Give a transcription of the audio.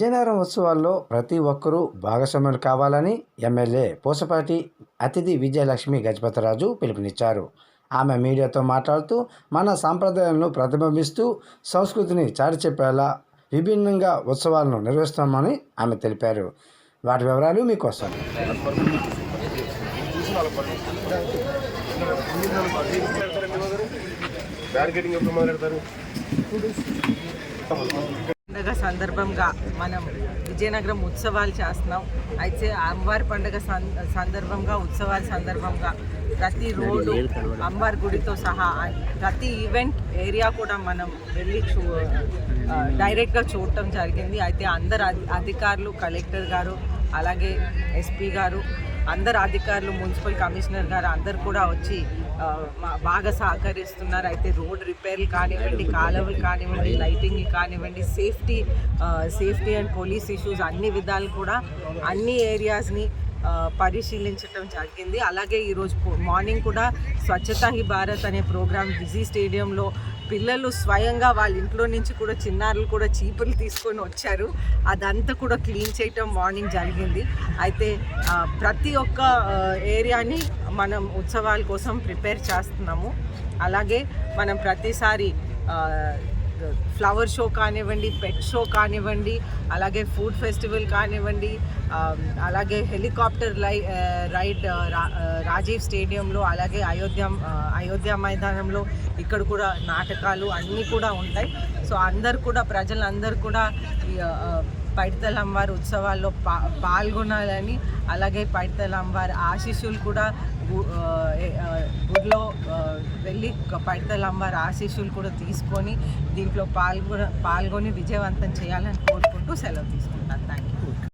విజయనగరం ఉత్సవాల్లో ప్రతి ఒక్కరూ భాగస్వాములు కావాలని ఎమ్మెల్యే పూసపాటి అతిథి విజయలక్ష్మి గజపతిరాజు పిలుపునిచ్చారు. ఆమె మీడియాతో మాట్లాడుతూ మన సాంప్రదాయాలను ప్రతిబింబిస్తూ సంస్కృతిని చాటిచెప్పేలా విభిన్నంగా ఉత్సవాలను నిర్వహిస్తామని ఆమె తెలిపారు. వాటి వివరాలు మీకోసం. ఎప్పుడు మొదలెడతారు పండగ సందర్భంగా మనం విజయనగరం ఉత్సవాలు చేస్తున్నాం. అయితే అమ్మవారి పండుగ సందర్భంగా ఉత్సవాల సందర్భంగా ప్రతి రోడ్డు అమ్మవారి గుడితో సహా ప్రతి ఈవెంట్ ఏరియా కూడా మనం వెళ్ళి చూ డైరెక్ట్గా చూడటం జరిగింది. అయితే అందరు అధి- అధికారులు కలెక్టర్ గారు అలాగే ఎస్పీ గారు అందరు అధికారులు మున్సిపల్ కమిషనర్ గారు అందరు కూడా వచ్చి బాగా సహకరిస్తున్నారు. అయితే రోడ్ రిపేర్లు కానివ్వండి కాలువలు కానివ్వండి లైటింగ్ కానివ్వండి safety safety and police issues అన్ని విధాలు కూడా అన్ని ఏరియాస్ని పరిశీలించడం జరిగింది. అలాగే ఈరోజు మార్నింగ్ కూడా స్వచ్ఛతా హీ భారత్ అనే ప్రోగ్రామ్ బిజీ స్టేడియంలో పిల్లలు స్వయంగా వాళ్ళ ఇంట్లో నుంచి కూడా చిన్నారులు కూడా చీపులు తీసుకొని వచ్చారు. అదంతా కూడా క్లీన్ చేయటం మార్నింగ్ జరిగింది. అయితే ప్రతి ఒక్క ఏరియాని మనం ఉత్సవాల కోసం ప్రిపేర్ చేస్తున్నాము. అలాగే మనం ప్రతిసారి ఫ్లవర్ షో కానివ్వండి పెట్ షో కానివ్వండి అలాగే ఫుడ్ ఫెస్టివల్ కానివ్వండి అలాగే హెలికాప్టర్ లై రైడ్ రా- రాజీవ్ స్టేడియంలో అలాగే అయోధ్య అయోధ్య మైదానంలో ఇక్కడ కూడా నాటకాలు అన్నీ కూడా ఉంటాయి. సో అందరు కూడా ప్రజలందరూ కూడా పైడితల అమ్మవారి ఉత్సవాల్లో పా పాల్గొనాలని అలాగే పైడితల అమ్మవారి ఆశీస్సులు కూడా గుడిలో వెళ్ళి పైడితల అమ్మవారి ఆశీస్సులు కూడా తీసుకొని దీంట్లో పాల్గొన పాల్గొని విజయవంతం చేయాలని కోరుకుంటూ సెలవు తీసుకుంటాను.